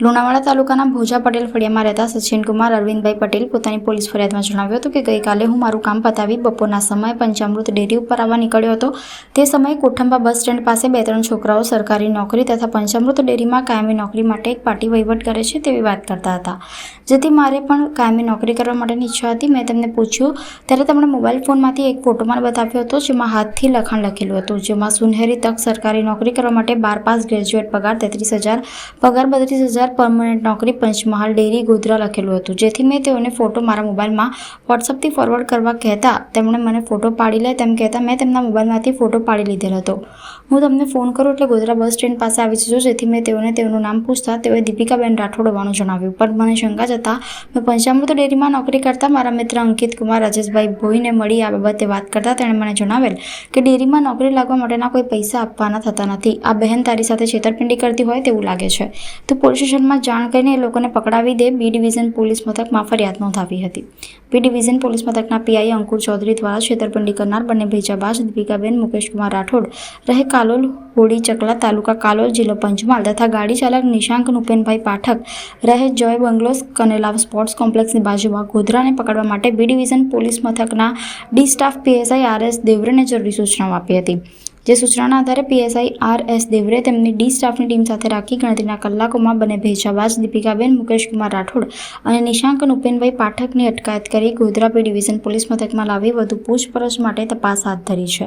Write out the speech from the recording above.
લુણાવાડા તાલુકાના ભોજા પટેલ ફળિયામાં રહેતા સચિનકુમાર અરવિંદભાઈ પટેલ પોતાની પોલીસ ફરિયાદમાં જણાવ્યું હતું કે ગઈકાલે હું મારું કામ પતાવી બપોરના સમયે પંચામૃત ડેરી ઉપર આવવા નીકળ્યો હતો. તે સમયે કોઠંબા બસ સ્ટેન્ડ પાસે બે ત્રણ છોકરાઓ સરકારી નોકરી તથા પંચામૃત ડેરીમાં કાયમી નોકરી માટે એક પાર્ટી વહીવટ કરે છે તેવી વાત કરતા હતા. જેથી મારે પણ કાયમી નોકરી કરવા માટેની ઈચ્છા હતી. મેં તેમને પૂછ્યું, ત્યારે તેમણે મોબાઈલ ફોનમાંથી એક ફોટો બતાવ્યો હતો જેમાં હાથથી લખાણ લખેલું હતું, જેમાં સુનહેરી તક સરકારી નોકરી કરવા માટે બાર પાસ ગ્રેજ્યુએટ પગાર તેત્રીસ હજાર, પગાર બત્રીસ હજાર પરમનન્ટ નોકરી પંચમહાલ ડેરી ગોધરા લખેલું હતું. જેથી મેં તેઓને ફોટો મારા મોબાઈલમાં વોટ્સઅપથી ફોરવર્ડ કરવા કહેતા તેમણે મને ફોટો પાડી લે તેમ કહેતા મેં તેમના મોબાઈલમાંથી ફોટો પાડી લીધેલ હતો. હું તમને ફોન કરું એટલે ગોધરા બસ સ્ટેન્ડ પાસે આવી જજો, જેથી મેં તેઓને તેઓનું નામ પૂછતા તેઓએ દીપિકાબેન રાઠોડ હોવાનું જણાવ્યું. પણ મને શંકા જતાં મેં પંચામૃત ડેરીમાં નોકરી કરતા મારા મિત્ર અંકિત કુમાર રાજેશભાઈ ભોઈને મળી આ બાબતે વાત કરતા તેણે મને જણાવેલ કે ડેરીમાં નોકરી લાગવા માટેના કોઈ પૈસા આપવાના થતા નથી. આ બહેન તારી સાથે છેતરપિંડી કરતી હોય તેવું લાગે છે. તો પોલીસ સ્ટેશનમાં જાણ કરીને એ લોકોને પકડાવી દે. બી ડિવિઝન પોલીસ મથકમાં ફરિયાદ નોંધાવી હતી. બી ડિવિઝન પોલીસ મથકના પીઆઈ અંકુર ચૌધરી દ્વારા છેતરપિંડી કરનાર બંને ભેજાબાજ દીપિકાબેન, મુકેશકુમાર રાઠોડ, રહે કાલોલ હોડી ચકલા તાલુકા કાલોલ, જિલ્લો પંચમહાલ તથા ગાડી ચાલક નિશાંક નુપેનભાઈ પાઠક, રહે જોય બંગલોસ કનેલા સ્પોર્ટ્સ કોમ્પ્લેક્સની બાજુમાં ગોધરાને પકડવા માટે બી ડિવિઝન પોલીસ મથકના ડી સ્ટાફ પીએસઆઈ આર દેવરેને જરૂરી સૂચનાઓ આપી હતી. જે સૂચનાના આધારે પીએસઆઈ આર એસ દેવરે તેમની ડી સ્ટાફની ટીમ સાથે રાખી ગણતરીના કલાકોમાં બંને ભેજાબાજ દીપિકાબેન, મુકેશકુમાર રાઠોડ અને નિશાંક નુપેનભાઈ પાઠકની અટકાયત કરી ગોધરા બી ડિવિઝન પોલીસ મથકમાં લાવી વધુ પૂછપરછ માટે તપાસ હાથ ધરી છે.